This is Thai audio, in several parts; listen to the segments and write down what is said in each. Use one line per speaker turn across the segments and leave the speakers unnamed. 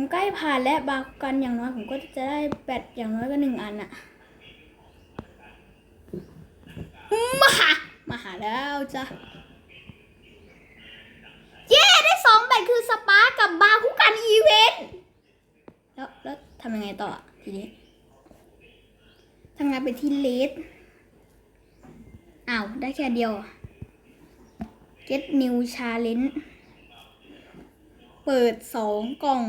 ผมใกล้ผ่านแล้วบากันอย่างน้อยผมก็จะได้แบตอย่างน้อยก็หนึ่งอันอะมาหามาหาแล้วจ้ะเย้ได้สองแบตคือสปาร์กับบาคุกันอีเวนต์แล้วแล้วทำยังไงต่อทีนี้ทำงานไปที่เลสอ้าว ได้แค่เดียว get new challenge เปิดสองกล่อง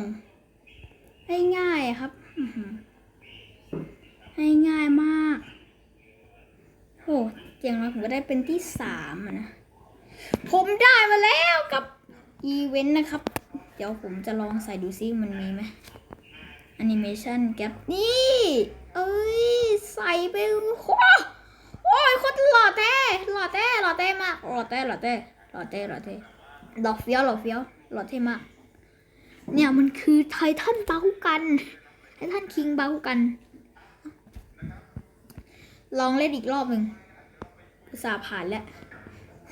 ให้ง่ายอะครับอื้อหือให้ง่ายมากโอ้อย่างน้อยผมก็ได้เป็นที่สามอะนะ ผมได้มาแล้วกับอีเวนต์นะครับ เดี๋ยวผมจะลองใส่ดูซิมันมีไหมแอนิเมชันแกปนี่ เอ้ย ใส่ไปโอ้โอ้ยโคตรหล่อแท้หล่อแท้หล่อแท้มากหล่อแท้หล่อแท้หล่อแท้หล่อแท้หล่อเฟี้ยวหล่อเฟี้ยวหล่อเท่มาก เนี่ยมันคือไททันบาคุกันไททันคิงบาคุกัน ลองเล่นอีกรอบหนึ่งอุตส่าห์ผ่านแล้ว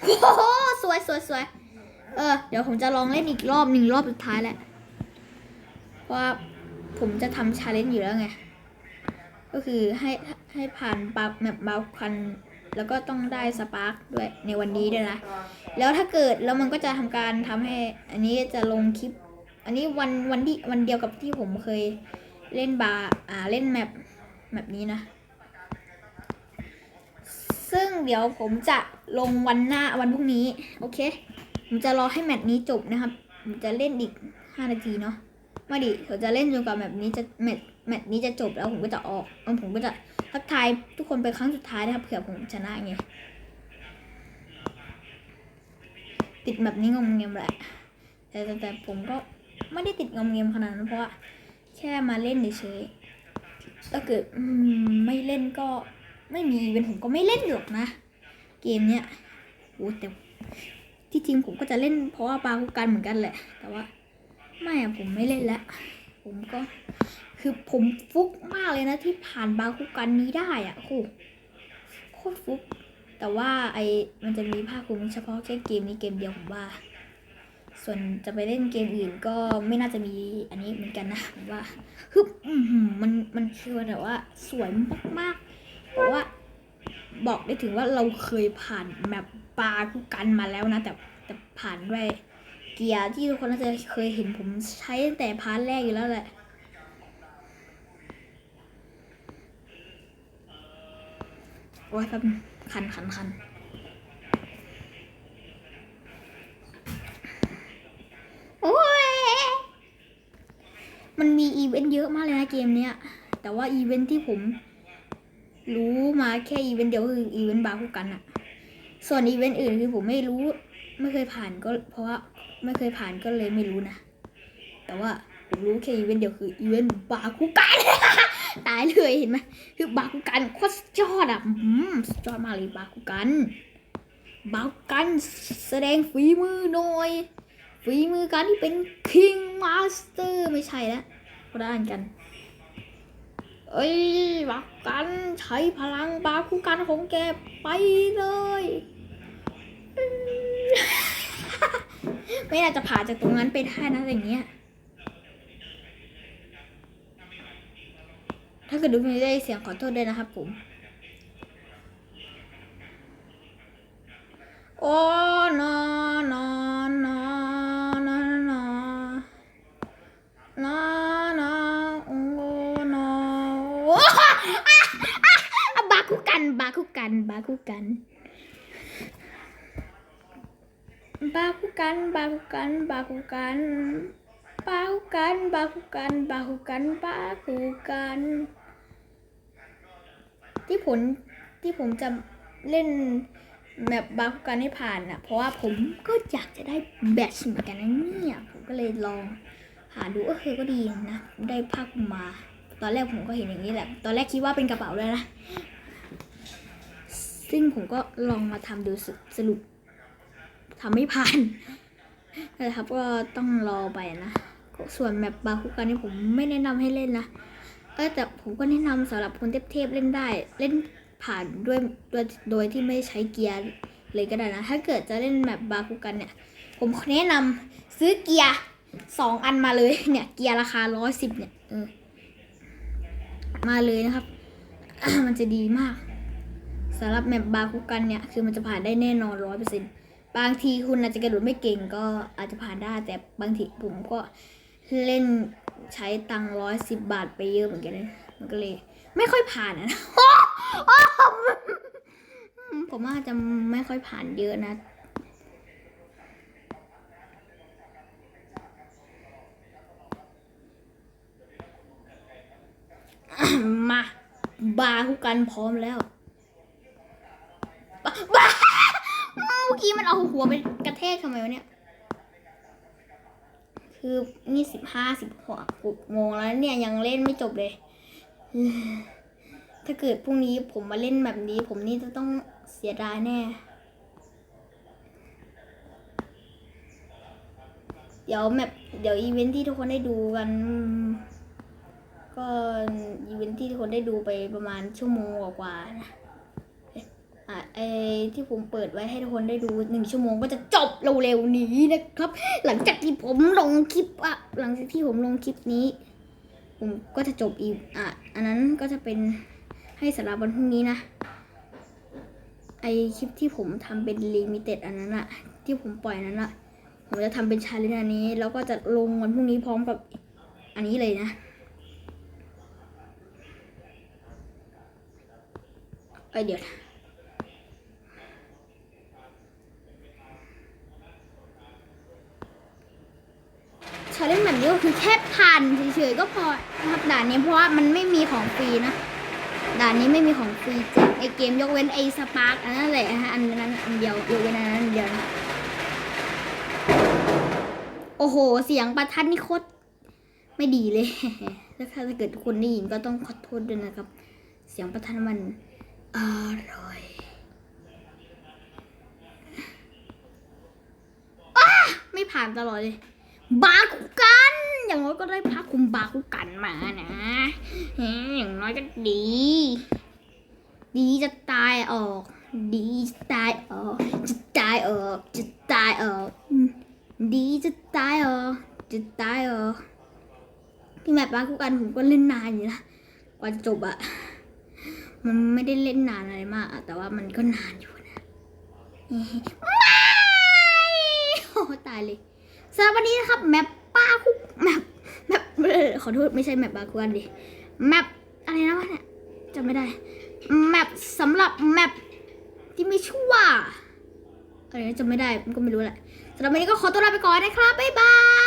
โอ้โหสวยสวยสวยเออ เดี๋ยวผมจะลองเล่นอีกรอบหนึ่งรอบสุดท้ายแหละเพราะว่าผมจะทำชาเลนจ์อยู่แล้วไง ก็คือให้ให้ผ่านปับแมปบาคัน แล้วก็ต้องได้สปาร์กด้วยในวันนี้ด้วยนะ แล้วถ้าเกิดแล้วมันก็จะทำการทำให้อันนี้จะลงคลิป อันนี้วันวันที่วันเดียวกับที่ผมเคยเล่นบาร์อ่าเล่นแมปแมปนี้นะ ซึ่งเดี๋ยวผมจะลงวันหน้าวันพรุ่งนี้ โอเค ผมจะรอให้แมตช์นี้จบนะครับ ผมจะเล่นอีก5นาทีเนาะมาดิผมจะเล่นจนกว่าแมตช์นี้จะแมตช์แมตช์นี้จะจบแล้วผมก็จะออกแล้วผมก็จะทักทายทุกคนไปครั้งสุดท้ายนะครับเผื่อผมชนะไงติดแบบนี้งงเงียมแหละแต่แต่ผมก็ ไม่ได้ติดงอมเงมขนาดนั้นเพราะว่าแค่มาเล่นเฉยๆถ้าเกิดอืมไม่เล่นก็ไม่มีอีเวนผมก็ไม่เล่นหรอกนะ เกมเนี้ยโอ้แต่ที่จริงผมก็จะเล่นเพราะว่าปาคุกันเหมือนกันแหละ แต่ว่าไม่อะผมไม่เล่นแล้วผมก็คือผมฟุกมากเลยนะที่ผ่านบาคุกันนี้ได้อะโอ้โหโคตรฟุก แต่ว่าไอมันจะมีภาคภูมิเฉพาะแค่เกมนี้เกมเดียวผมว่า ส่วนจะไปเล่นเกมอื่นก็ไม่น่าจะมีอันนี้เหมือนกันนะผมว่าฮึบอื้อมันมันคือแบบว่าสวยมากๆเพราะว่าบอกได้ถึงว่าเราเคยผ่านแมปปลาคุกันมาแล้วนะ แต่แต่ผ่านด้วยเกียร์ที่ทุกคนน่าจะเคยเห็นผมใช้ตั้งแต่พาร์ทแรกอยู่แล้วแหละโอ้ยแป๊บคันคันคันโอ้ย มันมี อีเวนต์เยอะมากเลยนะเกมเนี้ย แต่ว่าอีเวนต์ที่ผมรู้มาแค่อีเวนต์เดียวคืออีเวนต์บาคู่กันอะส่วนอีเวนต์อื่นคือผมไม่รู้ไม่เคยผ่านก็เพราะว่าไม่เคยผ่านก็เลยไม่รู้นะ แต่ว่าผมรู้แค่อีเวนต์เดียวคืออีเวนต์บาคู่กัน ตายเลยเห็นไหมคือบาคู่กันโคตรยอดอะอืมสุดยอดมากเลยบาคู่กันบาคู่กันแสดงฝีมือหน่อยฝีมือการที่เป็น King Master ไม่ใช่แล้ว คนละอันกัน เอ้ยบาคุกันใช้พลังบาคุกันของแกไปเลยไม่น่าจะผ่านจากตรงนั้นไปได้นะอย่างเงี้ย ถ้าเกิดดูไม่ได้เสียงขอโทษด้วยนะครับผม โอ้นอนอนนอน บาคุกัน บาคุกัน บาคุกัน บาคุกัน บาคุกัน บาคุกัน บาคุกัน บาคุกัน บาคุกัน บาคุกัน ที่ผลที่ผมจะเล่นแบบบาคุกันให้ผ่านอะเพราะว่าผมก็อยากจะได้แบตเหมือนกันนะเนี่ย ผมก็เลยลองหาดูเออคือก็ดีนะ ได้ภาคมา ตอนแรกผมก็เห็นอย่างนี้แหละ ตอนแรกคิดว่าเป็นกระเป๋าเลยนะ ซึ่งผมก็ลองมาทำดูสรุปทำไม่ผ่านนะครับก็ต้องรอไปนะ ส่วนแบบบาคุกันนี่ผมไม่แนะนำให้เล่นนะ เออแต่ผมก็แนะนำสำหรับคนเทพๆเล่นได้ เล่นผ่านด้วยโดยโดยที่ไม่ใช้เกียร์เลยก็ได้นะ ถ้าเกิดจะเล่นแบบบาคุกันเนี่ย ผมแนะนำซื้อเกียร์สองอันมาเลยเนี่ย เกียร์ราคาร้อยสิบเนี่ยเออ มาเลยนะครับ มันจะดีมากสำหรับแมปบาคุกันเนี่ย คือมันจะผ่านได้แน่นอนร้อยเปอร์เซ็นต์บางทีคุณอาจจะกระโดดไม่เก่งก็อาจจะผ่านได้ แต่บางทีผมก็เล่นใช้ตังร้อยสิบบาทไปเยอะเหมือนกันเลยมันก็เลย ไม่ค่อยผ่านนะผมว่าจะไม่ค่อยผ่านเยอะนะ มา บาคุกันพร้อมแล้วบาบาเมื่อกี้มันเอาหัวไปกระแทกทำไมวะเนี่ย คือนี่สิบห้าสิบหกโมงแล้วเนี่ยยังเล่นไม่จบเลย ถ้าเกิดพรุ่งนี้ผมมาเล่นแบบนี้ ผมนี่จะต้องเสียดายแน่ เดี๋ยวแมปเดี๋ยวอีเวนท์ที่ทุกคนได้ดูกัน ก็อีเวนท์ที่ทุกคนได้ดูไปประมาณชั่วโมงกว่าๆนะเอ๊ะอะไอที่ผมเปิดไว้ให้ทุกคนได้ดูหนึ่งชั่วโมงก็จะจบเร็วๆนี้นะครับ หลังจากที่ผมลงคลิปอะหลังจากที่ผมลงคลิปนี้ ผมก็จะจบอีกอะอันนั้นก็จะเป็นให้สำหรับวันพรุ่งนี้นะไอคลิปที่ผมทำเป็นลิมิเต็ดอันนั้นอะที่ผมปล่อยอันนั้นอะผมจะทำเป็นชาเลนจ์อันนี้ แล้วก็จะลงวันพรุ่งนี้พร้อมกับอันนี้เลยนะ อ้ยเดี๋ยวนะชาเลนจ์แบบนี้ก็คือแค่ผ่านเฉยๆก็พอครับด่านนี้เพราะว่ามันไม่มีของฟรีนะด่านนี้ไม่มีของฟรีแจกในเกมยกเว้นไอสปาร์กอันนั้นแหละฮะอันนั้นอันเดียวยกเว้นอันนั้นเดียวนะโอ้โห เสียงประทัดนี่โคตรไม่ดีเลย แล้วถ้าเกิดทุกคนได้ยินก็ต้องขอโทษด้วยนะครับ เสียงประทัดมัน อร่อยอ้าไม่ผ่านตลอดเลย บาคุกัน อย่างน้อยก็ได้พาคุมบาคุกันมานะอย่างน้อยก็ดี ดีจะตายออก ดีจะตายออก จะตายออก จะตายออก ดีจะตายออก จะตายออก ที่แมปบาคุกันผมก็เล่นนานอยู่นะ กว่าจะจบอะ มันไม่ได้เล่นนานอะไรมากอะแต่ว่ามันก็นานอยู่นะไม่โอ้ตายเลยสำหรับวันนี้นะครับแมปป้าคุกแมปแมปขอโทษไม่ใช่แมปบาคุกันดิแมปอะไรนะวะเนี่ยจำไม่ได้แมปสำหรับแมปที่ไม่ชื่วอะไรนะจำไม่ได้มันก็ไม่รู้แหละสำหรับวันนี้ก็ขอตัวลาไปก่อนนะครับบ๊ายบาย